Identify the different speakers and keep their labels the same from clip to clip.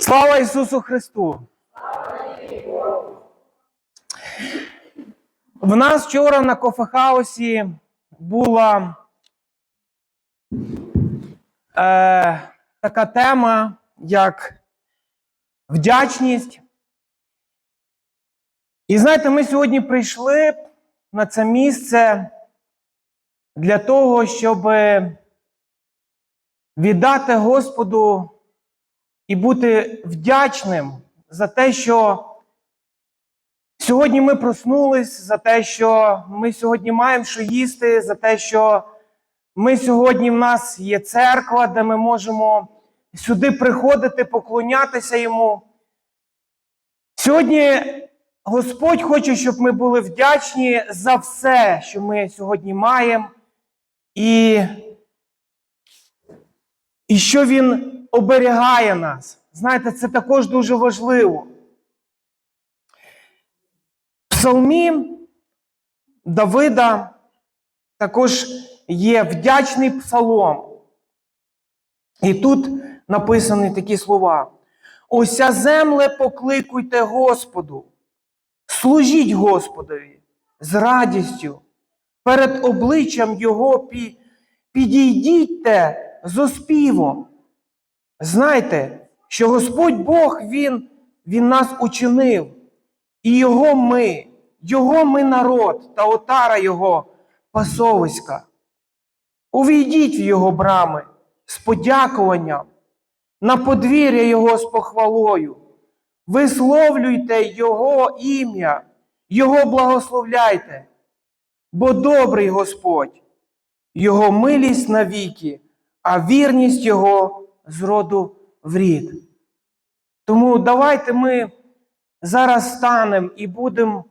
Speaker 1: Слава Ісусу Христу! В нас вчора на кофехаусі була е, така тема, як вдячність. І знаєте, ми сьогодні прийшли на це місце для того, щоб віддати Господу і бути вдячним за те, що сьогодні ми проснулись, за те, що ми сьогодні маємо що їсти, за те, що ми сьогодні в нас є церква, де ми можемо сюди приходити, поклонятися йому. Сьогодні Господь хоче, щоб ми були вдячні за все, що ми сьогодні маємо, і, і що Він оберігає нас. Знаєте, це також дуже важливо. В Псалмі Давида також є вдячний псалом. І тут написані такі слова: Ося земле покликуйте Господу, служіть Господові з радістю, перед обличчям Його пі- підійдітьте з оспівом. Знайте, що Господь Бог, Він, Він нас учинив, і Його ми, Його ми народ та отара Його пасовиська. Увійдіть в Його брами з подякуванням, на подвір'я Його з похвалою, висловлюйте Його ім'я, Його благословляйте, бо добрий Господь, Його милість навіки, а вірність Його з роду в рід. Тому давайте ми зараз станемо і будемо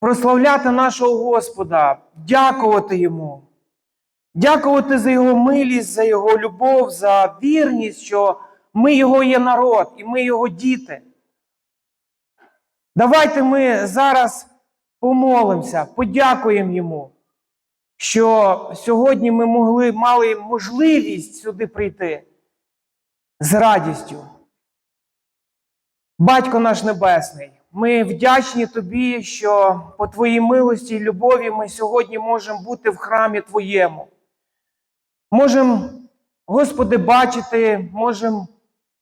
Speaker 1: прославляти нашого Господа, дякувати Йому, дякувати за Його милість, за Його любов, за вірність, що ми Його є народ і ми Його діти. Давайте ми зараз помолимося, подякуємо Йому, що сьогодні ми могли, мали можливість сюди прийти з радістю. Батько наш Небесний, ми вдячні Тобі, що по Твоїй милості і любові ми сьогодні можемо бути в храмі Твоєму. Можемо, Господи, бачити, можемо,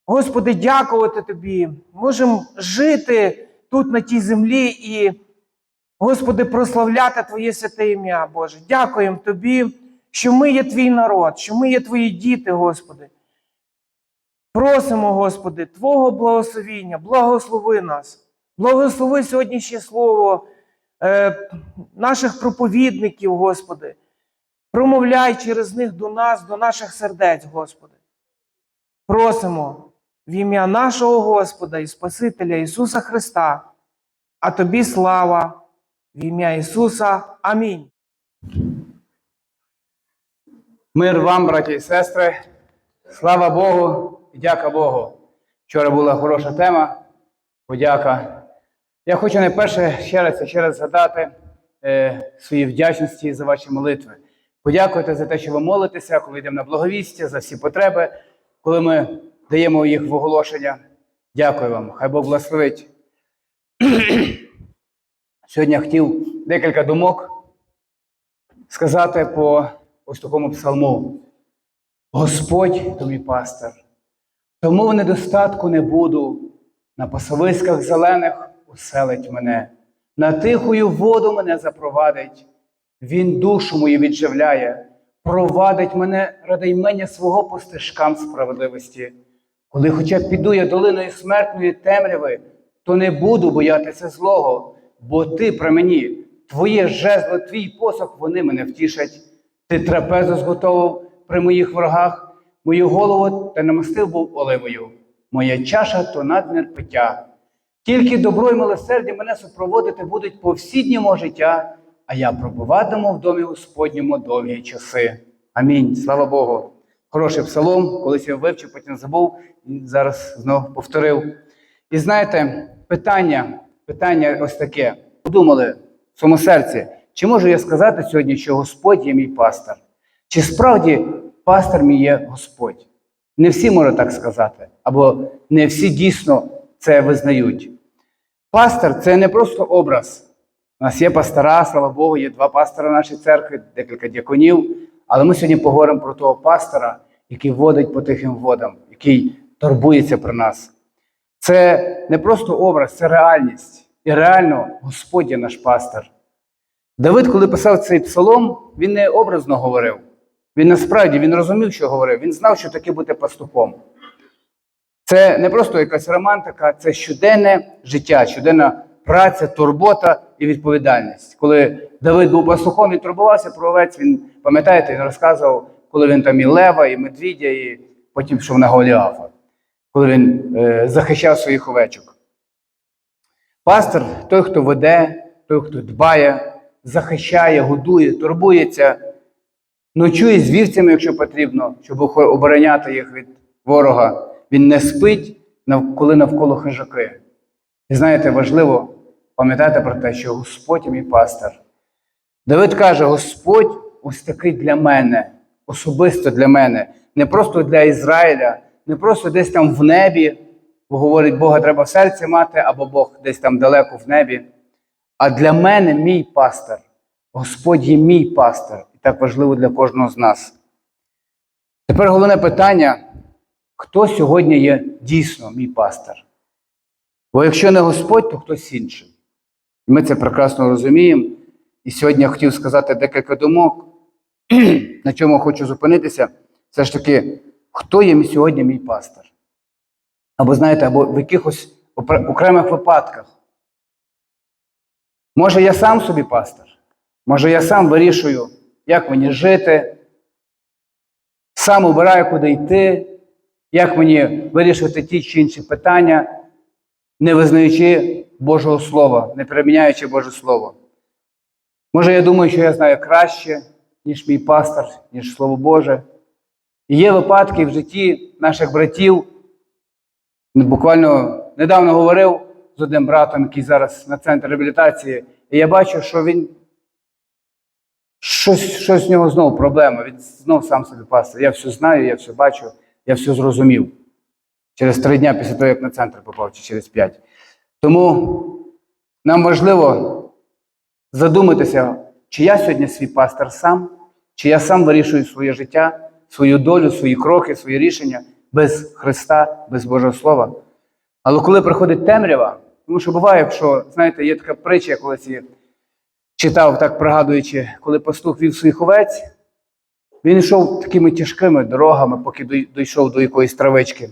Speaker 1: Господи, дякувати Тобі, можемо жити тут, на тій землі, і, Господи, прославляти Твоє святе ім'я, Боже. Дякуємо Тобі, що ми є Твій народ, що ми є Твої діти, Господи. Просимо, Господи, Твого благословіння, благослови нас, благослови сьогоднішнє слово е, наших проповідників, Господи. Промовляй через них до нас, до наших сердець, Господи. Просимо в ім'я нашого Господа і Спасителя Ісуса Христа, а Тобі слава в ім'я Ісуса. Амінь.
Speaker 2: Мир вам, браті і сестри. Слава Богу дяка Богу. Вчора була хороша тема. Подяка. Я хочу найперше ще раз ще раз згадати е, свої вдячності за ваші молитви. Подякувати за те, що ви молитеся, коли йдемо на благовістя, за всі потреби, коли ми даємо їх в оголошення. Дякую вам. Хай Бог благословить. Сьогодні я хотів декілька думок сказати по ось такому псалму. Господь то мій пастир, тому в недостатку не буду, на пасовиськах зелених уселить мене, на тихую воду мене запровадить, Він душу мою відживляє, провадить мене ради ймення свого по стежкам справедливості. Коли хоча піду я долиною смертної темряви, то не буду боятися злого, бо ти при мені, твоє жезло, твій посох, вони мене втішать. Ти трапезу зготовив при моїх ворогах, мою голову та намастив був оливою. Моя чаша то надмір пиття. Тільки добро й милосердя мене супроводити будуть по всі дні мого життя, а я пробуватиму в домі Господньому довгі часи. Амінь. Слава Богу. Хороший псалом, колись я вивчив, потім забув і зараз знов повторив. І знаєте, питання, питання ось таке. Подумали в своєму серці, чи можу я сказати сьогодні, що Господь є мій пастор? Чи справді пастор мій є Господь? Не всі можуть так сказати, або не всі дійсно це визнають. Пастор це не просто образ. У нас є пастора, слава Богу, є два пастора в нашій церкві, декілька дяконів. Але ми сьогодні поговоримо про того пастора, який водить по тихим водам, який турбується про нас. Це не просто образ, це реальність. І реально Господь є наш пастор. Давид, коли писав цей псалом, він не образно говорив. Він насправді він розумів, що говорив. Він знав, що таке бути пастухом. Це не просто якась романтика, це щоденне життя, щоденна праця, турбота і відповідальність. Коли Давид був пастухом, він турбувався про овець. Він пам'ятаєте, він розказував, коли він там і лева, і медвідя, і потім пішов на Голіафа, коли він е, захищав своїх овечок. Пастор той, хто веде, той, хто дбає, захищає, годує, турбується, ночує з вівцями, якщо потрібно, щоб обороняти їх від ворога. Він не спить, коли навколо хижаки. І знаєте, важливо пам'ятати про те, що Господь мій пастор. Давид каже: Господь ось такий для мене, особисто для мене, не просто для Ізраїля, не просто десь там в небі, бо говорить, Бога треба в серці мати, або Бог десь там далеко в небі. А для мене мій пастор. Господь є мій пастор. Так важливо для кожного з нас. Тепер головне питання: хто сьогодні є дійсно мій пастор? Бо якщо не Господь, то хтось інший. І ми це прекрасно розуміємо. І сьогодні я хотів сказати декілька думок, на чому хочу зупинитися. Все ж таки, хто є сьогодні мій пастор? Або знаєте, або в якихось окремих випадках. Може, я сам собі пастор, може, я сам вирішую, як мені жити, сам обираю, куди йти, як мені вирішувати ті чи інші питання, не визнаючи Божого Слова, не переміняючи Боже Слово. Може, я думаю, що я знаю краще, ніж мій пастор, ніж Слово Боже. І є випадки в житті наших братів. Буквально недавно говорив з одним братом, який зараз на центрі реабілітації, і я бачу, що він щось, щось в нього знову проблема. Він знов сам собі пастор. Я все знаю, я все бачу, я все зрозумів. Через три дні після того, як на центр попав, чи через п'ять. Тому нам важливо задуматися, чи я сьогодні свій пастор сам, чи я сам вирішую своє життя, свою долю, свої кроки, свої рішення без Христа, без Божого Слова. Але коли приходить темрява, тому що буває, якщо, знаєте, є така притча, колись її читав, так пригадуючи, коли пастух вів своїх овець, він йшов такими тяжкими дорогами, поки дійшов до якоїсь травички.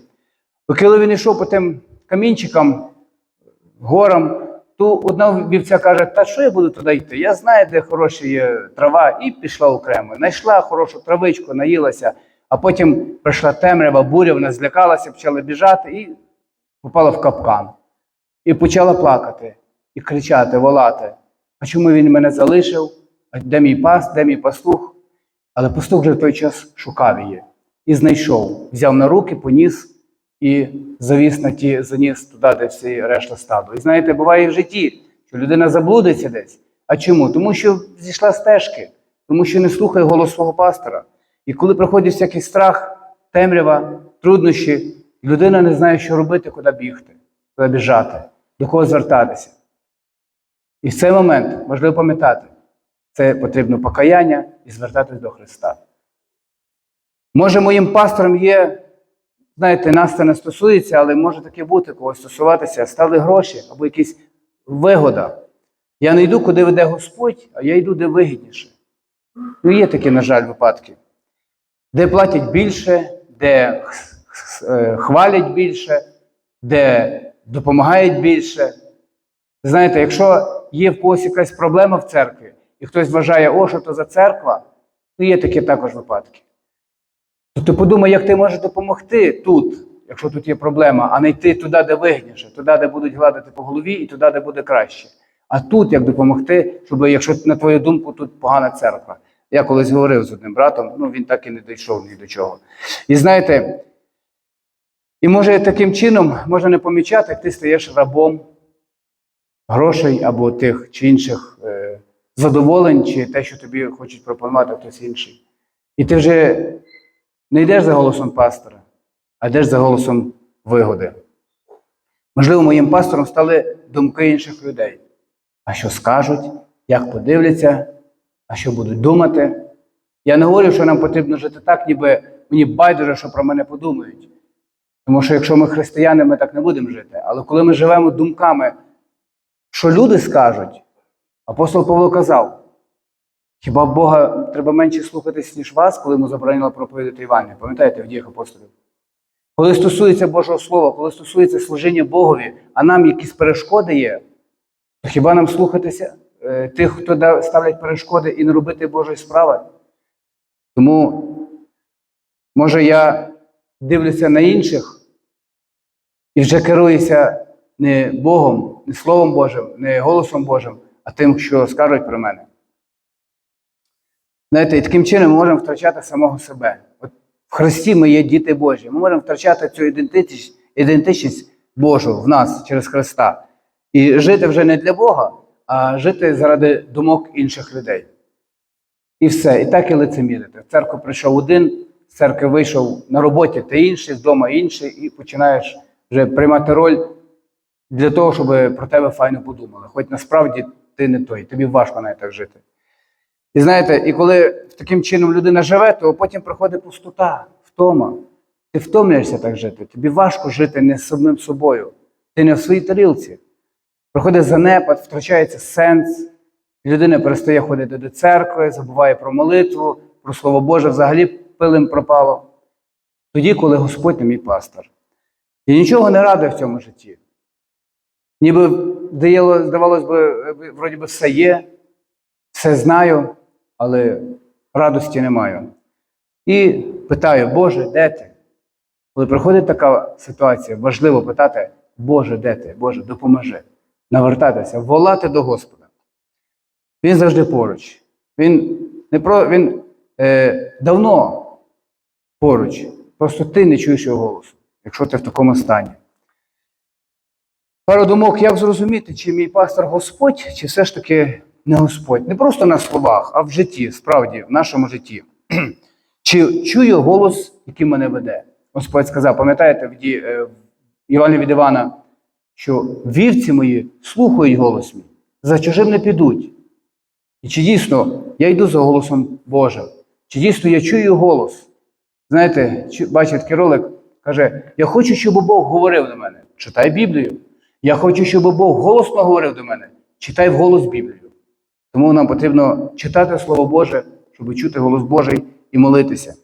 Speaker 2: Коли він йшов по тим камінчикам, горам, то одна вівця каже: Та що я буду туди йти? Я знаю, де хороша є трава, і пішла окремо. Знайшла хорошу травичку, наїлася, а потім прийшла темрява, буря, вона злякалася, почала біжати і попала в капкан. І почала плакати, і кричати, волати. А чому він мене залишив? Де мій пас, де мій пастух? Але пастух вже в той час шукав її і знайшов, взяв на руки, поніс і завіс на ті, заніс туди, де всі решта стаду. І знаєте, буває в житті, що людина заблудиться десь. А чому? Тому що зійшла стежки, тому що не слухає голос свого пастора. І коли приходить всякий страх, темрява, труднощі, людина не знає, що робити, куди бігти, куди біжати, до кого звертатися. І в цей момент важливо пам'ятати, це потрібно покаяння і звертатись до Христа. Може, моїм пастором є, знаєте, нас це не стосується, але може таке бути, когось стосуватися, стали гроші або якась вигода. Я не йду, куди веде Господь, а я йду, де вигідніше. Ну, є такі, на жаль, випадки, де платять більше, де е, хвалять більше, де допомагають більше. Знаєте, якщо є в когось якась проблема в церкві, і хтось вважає, о, що то за церква, то є такі також випадки. То ти подумай, як ти можеш допомогти тут, якщо тут є проблема, а не йти туди, де вигідніше, туди, де будуть гладити по голові, і туди, де буде краще. А тут як допомогти, щоб, якщо на твою думку, тут погана церква. Я колись говорив з одним братом, ну він так і не дійшов ні до чого. І знаєте, і може таким чином можна не помічати, як ти стаєш рабом грошей або тих чи інших е, задоволень, чи те, що тобі хочуть пропонувати хтось інший. І ти вже не йдеш за голосом пастора, а йдеш за голосом вигоди. Можливо, моїм пастором стали думки інших людей. А що скажуть, як подивляться, а що будуть думати. Я не говорю, що нам потрібно жити так, ніби мені байдуже, що про мене подумають. Тому що якщо ми християни, ми так не будемо жити. Але коли ми живемо думками, що люди скажуть, апостол Павло казав, хіба Бога треба менше слухатись, ніж вас, коли йому заборонили проповідати Івангелія? Пам'ятаєте в діях апостолів? Коли стосується Божого Слова, коли стосується служіння Богові, а нам якісь перешкоди є, то хіба нам слухатися е, тих, хто ставлять перешкоди і не робити Божої справи? Тому, може, я дивлюся на інших і вже керуюся не Богом, не Словом Божим, не голосом Божим, а тим, що скажуть про мене. Знаєте, і таким чином ми можемо втрачати самого себе. От в Христі ми є діти Божі. Ми можемо втрачати цю ідентичність, ідентичність Божу в нас через Христа. І жити вже не для Бога, а жити заради думок інших людей. І все. І так і лицемірити. В церкву прийшов один, з церкви вийшов на роботі ти інший, з дому інший, і починаєш вже приймати роль для того, щоб про тебе файно подумали. Хоч насправді ти не той, тобі важко навіть так жити. І знаєте, і коли таким чином людина живе, то потім приходить пустота, втома. Ти втомлюєшся так жити. Тобі важко жити не з самим собою. Ти не в своїй тарілці. Приходить занепад, втрачається сенс. Людина перестає ходити до церкви, забуває про молитву, про Слово Боже, взагалі пилим пропало. Тоді, коли Господь не мій пастор. І нічого не радує в цьому житті. Ніби здавалось би, вроді би, все є, все знаю, але радості не маю. І питаю, Боже, де ти? Коли приходить така ситуація, важливо питати, Боже, де ти? Боже, допоможи. Навертатися, волати до Господа. Він завжди поруч. Він не про він е, давно поруч. Просто ти не чуєш його голосу, якщо ти в такому стані. Пару думок, як зрозуміти, чи мій пастор Господь, чи все ж таки не Господь. Не просто на словах, а в житті, справді, в нашому житті. Чи чую голос, який мене веде? Господь сказав, пам'ятаєте, в е, Івані від Івана, що вівці мої слухають голос мій, за чужим не підуть. І чи дійсно я йду за голосом Божим? Чи дійсно я чую голос? Знаєте, чи- бачив такий ролик, каже: Я хочу, щоб Бог говорив до мене. Читай Біблію. Я хочу, щоб Бог голосно говорив до мене. Читай вголос Біблію. Тому нам потрібно читати Слово Боже, щоб чути голос Божий і молитися.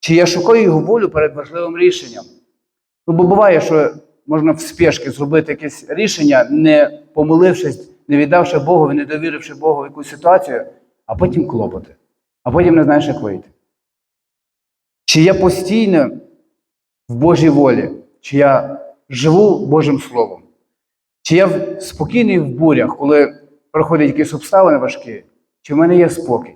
Speaker 2: Чи я шукаю його волю перед важливим рішенням? Ну, бо буває, що можна в спешки зробити якесь рішення, не помолившись, не віддавши Богу, не довіривши Богу якусь ситуацію, а потім клопоти, а потім не знаєш, як вийти. Чи я постійно в Божій волі, чи я живу Божим Словом, чи я спокійний в бурях, коли проходять якісь обставини важкі, чи в мене є спокій,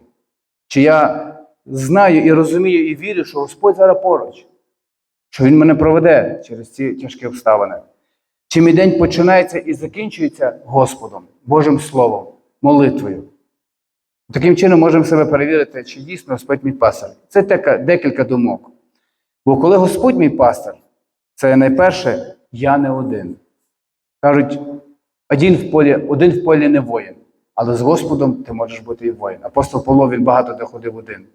Speaker 2: чи я знаю і розумію і вірю, що Господь зараз поруч, що Він мене проведе через ці тяжкі обставини. Чи мій день починається і закінчується Господом, Божим Словом, молитвою. Таким чином можемо себе перевірити, чи дійсно Господь мій пастор. Це така, декілька думок. Бо коли Господь мій пастор, це найперше я не один. Кажуть, один в полі, один в полі не воїн, але з Господом ти можеш бути і воїн. Апостол Павло він багато де ходив один.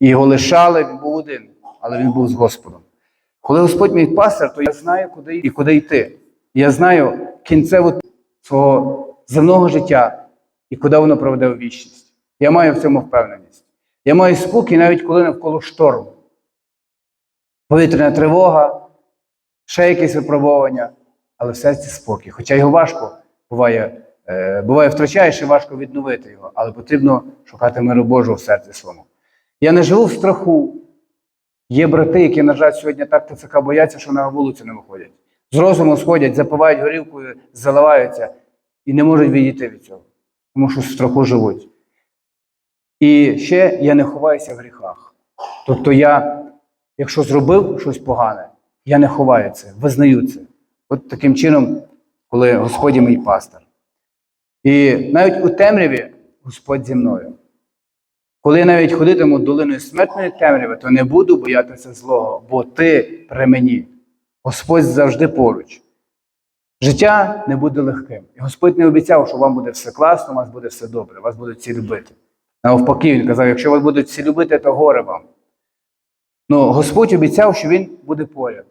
Speaker 2: І його лишали, він був один, але він був з Господом. Коли Господь мій пастор, то я знаю, куди і куди йти. Я знаю кінцеву свого земного життя і куди воно проведе у вічність. Я маю в цьому впевненість. Я маю спокій, навіть коли навколо шторм. Повітряна тривога, ще якісь випробування, але в серці спокій. Хоча його важко буває, е, буває втрачаєш і важко відновити його, але потрібно шукати миру Божого в серці своєму. Я не живу в страху. Є брати, які, на жаль, сьогодні так ТЦК бояться, що на вулицю не виходять. З розуму сходять, запивають горілкою, заливаються і не можуть відійти від цього, тому що в страху живуть. І ще я не ховаюся в гріхах. Тобто я, якщо зробив щось погане, я не ховаю це, визнаю це. От таким чином, коли Господь мій пастор. І навіть у темряві Господь зі мною. Коли я навіть ходитиму долиною смертної темряви, то не буду боятися злого, бо ти при мені. Господь завжди поруч. Життя не буде легким. І Господь не обіцяв, що вам буде все класно, у вас буде все добре, вас будуть всі любити. Навпаки, він казав, якщо вас будуть всі любити, то горе вам. Ну, Господь обіцяв, що Він буде поряд.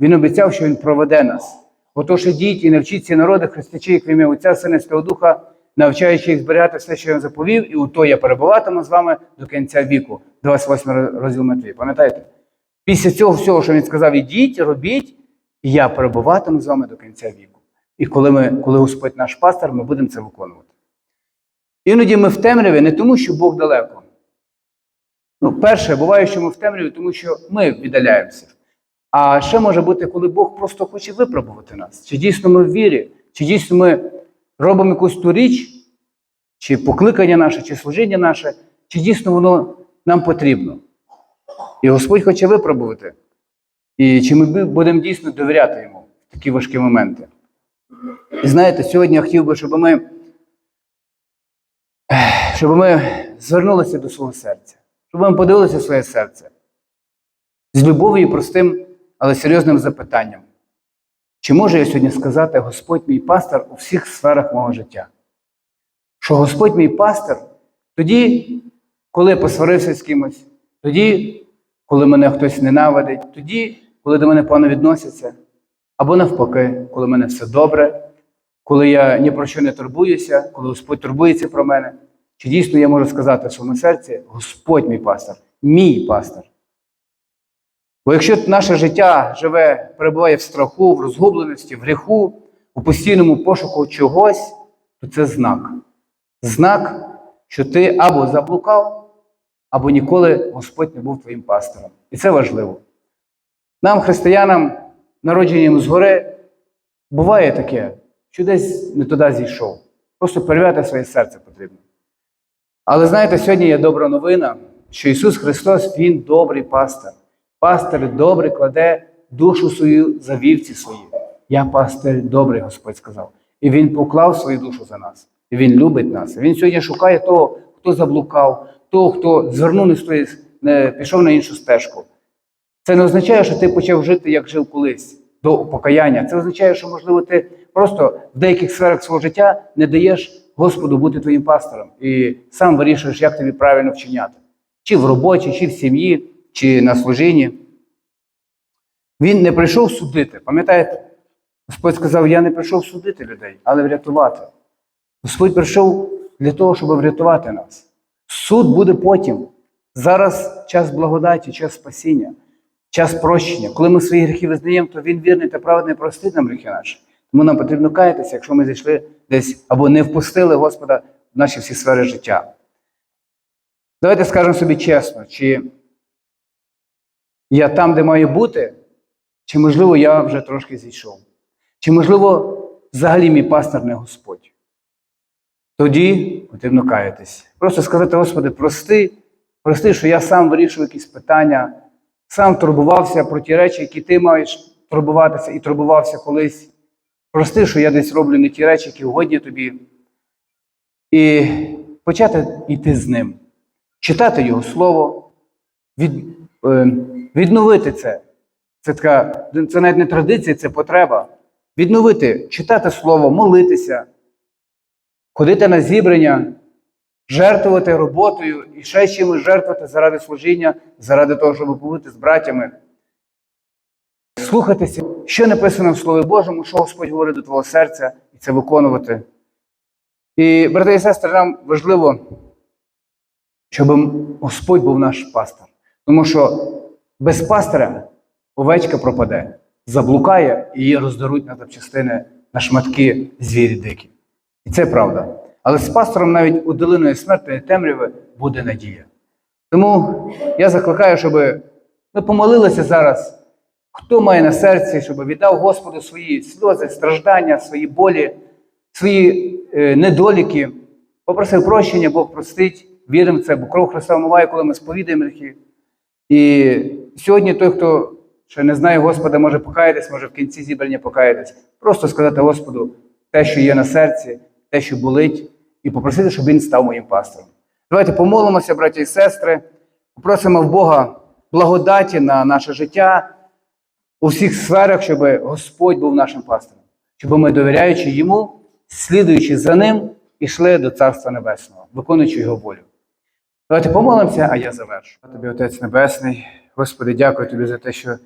Speaker 2: Він обіцяв, що Він проведе нас. Отож ідіть і навчіть ці народи, хрестячи їх в ім'я Отця, Сина Святого Духа, навчаючи їх зберігати все, що я заповів, і у то я перебуватиму з вами до кінця віку. 28 розділ Матвії. Пам'ятаєте? Після цього всього, що він сказав, ідіть, робіть, і я перебуватиму з вами до кінця віку. І коли, ми, коли Господь наш пастор, ми будемо це виконувати. Іноді ми в темряві не тому, що Бог далеко. Ну, перше, буває, що ми в темряві, тому що ми віддаляємося. А ще може бути, коли Бог просто хоче випробувати нас. Чи дійсно ми в вірі, чи дійсно ми робимо якусь ту річ, чи покликання наше, чи служіння наше, чи дійсно воно нам потрібно. І Господь хоче випробувати. І чи ми будемо дійсно довіряти йому в такі важкі моменти. І знаєте, сьогодні я хотів би, щоб ми, щоб ми звернулися до свого серця, щоб ми подивилися своє серце з любов'ю і простим, але серйозним запитанням. Чи можу я сьогодні сказати, Господь мій пастор у всіх сферах мого життя? Що Господь мій пастор тоді, коли посварився з кимось, тоді, коли мене хтось ненавидить, тоді, коли до мене погано відносяться, або навпаки, коли мене все добре, коли я ні про що не турбуюся, коли Господь турбується про мене. Чи дійсно я можу сказати в своєму серці, Господь мій пастор, мій пастор. Бо якщо наше життя живе, перебуває в страху, в розгубленості, в гріху, у постійному пошуку чогось, то це знак. Знак, що ти або заблукав, або ніколи Господь не був твоїм пастором. І це важливо. Нам, християнам, народженням згори, буває таке, що десь не туди зійшов. Просто перевіряти своє серце потрібно. Але знаєте, сьогодні є добра новина, що Ісус Христос, Він добрий пастир. Пастир добрий кладе душу свою за вівці свої. Я пастир добрий, Господь сказав. І Він поклав свою душу за нас. І Він любить нас. Він сьогодні шукає того, хто заблукав, того, хто звернув не з тої, не пішов на іншу стежку. Це не означає, що ти почав жити, як жив колись, до покаяння. Це означає, що, можливо, ти просто в деяких сферах свого життя не даєш Господу бути твоїм пастором і сам вирішуєш, як тобі правильно вчиняти. Чи в роботі, чи в сім'ї, чи на служінні. Він не прийшов судити. Пам'ятаєте? Господь сказав: Я не прийшов судити людей, але врятувати. Господь прийшов для того, щоб врятувати нас. Суд буде потім. Зараз час благодаті, час спасіння, час прощення. Коли ми свої гріхи визнаємо, то Він вірний та праведний простить нам гріхи наші. Тому нам потрібно каятися, якщо ми зайшли десь або не впустили Господа в наші всі сфери життя. Давайте скажемо собі чесно, чи я там, де маю бути, чи, можливо, я вже трошки зійшов. Чи, можливо, взагалі мій пастор не Господь. Тоді потрібно каятись. Просто сказати, Господи, прости, прости, що я сам вирішую якісь питання, сам турбувався про ті речі, які ти маєш турбуватися і турбувався колись. Прости, що я десь роблю не ті речі, які угодні тобі. І почати йти з ним, читати Його Слово, від, е, відновити це. Це така, це навіть не традиція, це потреба. Відновити, читати Слово, молитися, ходити на зібрання, жертвувати роботою і ще чимось жертвувати заради служіння, заради того, щоб побути з братями. Слухатися, що написано в Слові Божому, що Господь говорить до твого серця, і це виконувати. І, брати і сестри, нам важливо, щоб Господь був наш пастор. Тому що без пастора овечка пропаде, заблукає і її роздаруть на запчастини, на шматки звірі дикі. І це правда. Але з пастором навіть у долиною смертної темряви буде надія. Тому я закликаю, щоб ми помолилися зараз. Хто має на серці, щоб віддав Господу свої сльози, страждання, свої болі, свої е, недоліки, попросив прощення, Бог простить, віримо в це, бо кров Христа вмиває, коли ми сповідаємо гріхи. І сьогодні той, хто ще не знає Господа, може покаятись, може в кінці зібрання покаятись. Просто сказати Господу те, що є на серці, те, що болить, і попросити, щоб він став моїм пастором. Давайте помолимося, браті і сестри, попросимо в Бога благодаті на наше життя у всіх сферах, щоб Господь був нашим пастором, щоб ми, довіряючи йому, слідуючи за ним, ішли до Царства Небесного, виконуючи його волю. Давайте помолимося, а я завершу. Тобі, Отець Небесний, Господи, дякую тобі за те, що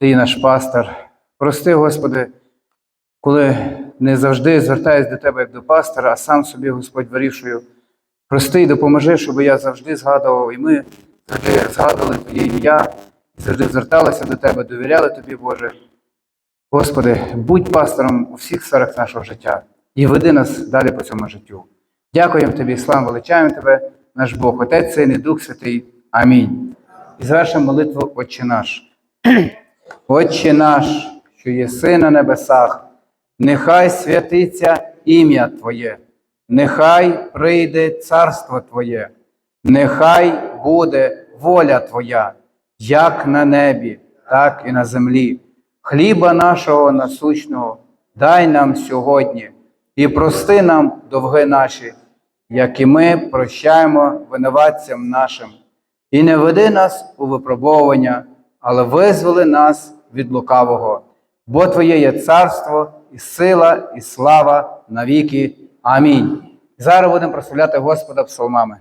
Speaker 2: ти наш пастор. Прости, Господи, коли не завжди звертаюсь до тебе як до пастора, а сам собі, Господь, вирішую. Прости і допоможи, щоб я завжди згадував, і ми завжди згадували Твоє ім'я, і завжди зверталися до Тебе, довіряли Тобі, Боже. Господи, будь пастором у всіх сферах нашого життя і веди нас далі по цьому життю. Дякуємо Тобі, слава величаємо Тебе, наш Бог, Отець, Син і Дух Святий. Амінь. І завершимо молитву Отче наш. Отче наш, що єси на небесах, нехай святиться ім'я Твоє, нехай прийде царство Твоє, нехай буде воля Твоя, як на небі, так і на землі. Хліба нашого насущного дай нам сьогодні і прости нам довги наші, як і ми прощаємо винуватцям нашим. І не веди нас у випробовування, але визволи нас від лукавого. Бо Твоє є царство, і сила, і слава навіки. Амінь. Зараз будемо прославляти Господа псалмами.